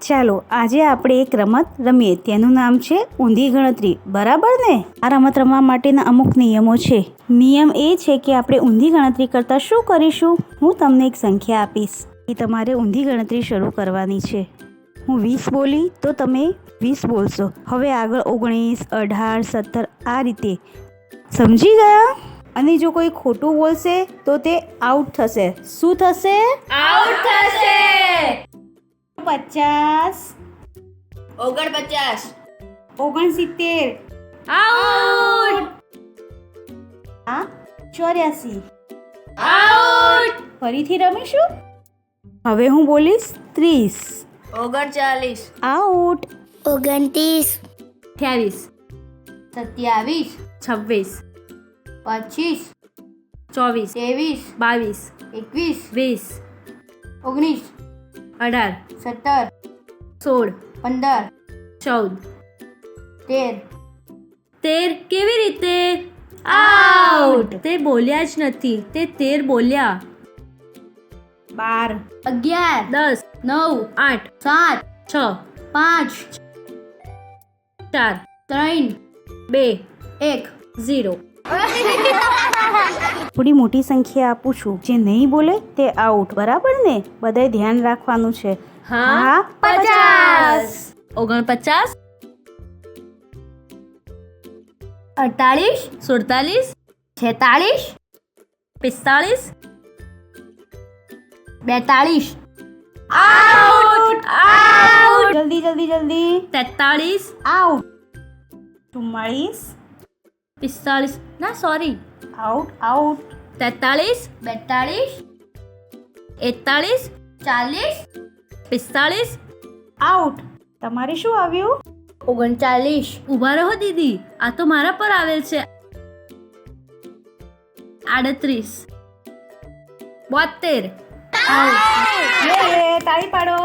ચાલો આજે આપણે એક રમત રમીએ. તેનું નામ છે ઊંધી ગણતરી. બરાબર ને? આ રમત રમવા માટેના અમુક નિયમો છે. નિયમ એ છે કે આપણે ઊંધી ગણતરી કરતાં શું કરીશું? હું તમને એક સંખ્યા આપીશ. એ તમારે ઊંધી ગણતરી શરૂ કરવાની છે. હું વીસ બોલી, તો તમે વીસ બોલશો. હવે આગળ ઓગણીસ, અઢાર, સત્તર, આ રીતે. સમજી ગયા? અને જો કોઈ ખોટું બોલશે, તો તે આઉટ થશે. શું થશે? આઉટ થશે. પચાસ. ઓગણપચાસ. ઓગણસિત્તેર. ચોર્યાસી. આઉટ. ફરીથી રમીશું? હવે હું બોલીશ ત્રીસ. ઓગણચાલીસ. આઉટ. ઓગણત્રીસ. અઠ્યાવીસ. સત્યાવીસ. છવ્વીસ. પચીસ. ચોવીસ. ત્રેવીસ. બાવીસ. એકવીસ. વીસ. ઓગણીસ. અઢાર સત્તર સોળ પંદર ચૌદ તેર તેર કેવી રીતે આઉટ તે બોલ્યા જ નથી તે તેર બોલ્યા બાર અગિયાર દસ નવ આઠ સાત છ પાંચ ચાર ત્રણ બે એક ઝીરો થોડી મોટી સંખ્યા આપું છું. જે નહીં બોલે તે આઉટ બરાબર ને? બધાએ ધ્યાન રાખવાનું છે. હા પચાસ. ઓગણપચાસ. અડતાલીસ સુડતાલીસ. છેતાલીસ પિસ્તાલીસ બેતાલીસ આઉટ આઉટ જલ્દી જલ્દી જલ્દી. તેતાલીસ આઉટ ચુમ્માળીસ. પિસ્તાળીસ. ના સોરી આઉટ આઉટ તેતાળીસ. બેતાલીસ એકતાળીસ. ચાલીસ. પિસ્તાળીસ. આઉટ તમારે શું આવ્યું? ઓગણચાલીસ. ઊભા રહો દીદી. આ તો મારા પર આવેલ છે. આડત્રીસ. બોતેર યે, તાળી પાડો.